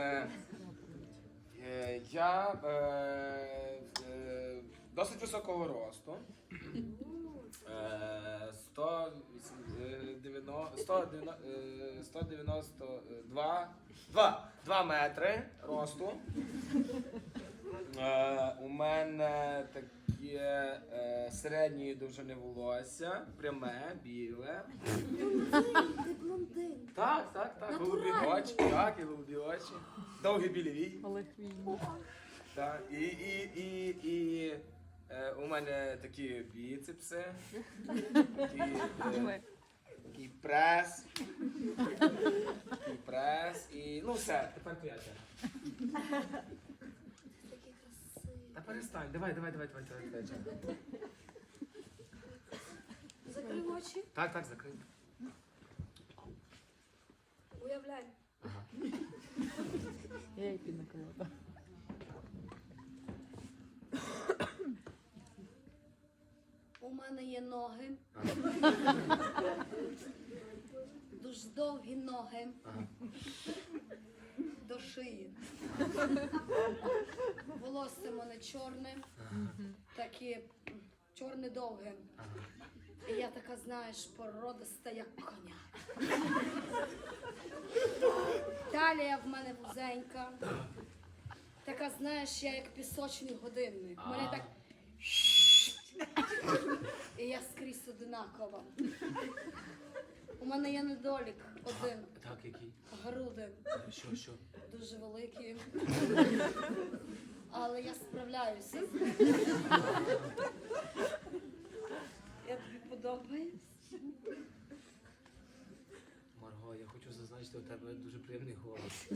Е, е, я е, е, досить високого росту. Е, 190, 190, е, 192 2, 2 метри росту. Е, у мене таке е, середньої довжини волосся, пряме, біле. Ти блондин. Так, так, так. Натуральний. Очі, так, і голубі очі. Довгі білі вій. Олег Війні. Так, і, і, і, і е, у мене такі біцепси, такі, е, такий прес, такий прес, і ну все, тепер твоя черга. Та перестань, давай, давай, давай, давай, давай, твоя черга. Закрив очі. Так, так, закрий. Уявляй. Я й пінаколода. У мене є ноги. Дуже довгі ноги. До шиї. Волосся в мене чорне. Таке чорне довге. І я така, знаєш, породиста, як коня. Талія в мене вузенька. Така, знаєш, я як пісочний годинник. У мене так. І я скрізь одинакова. У мене є недолік один. Так, який? Груди Що, що? дуже великі. Але я справляюся. Я тобі подобаюсь бачите, у тебе дуже приємний голос.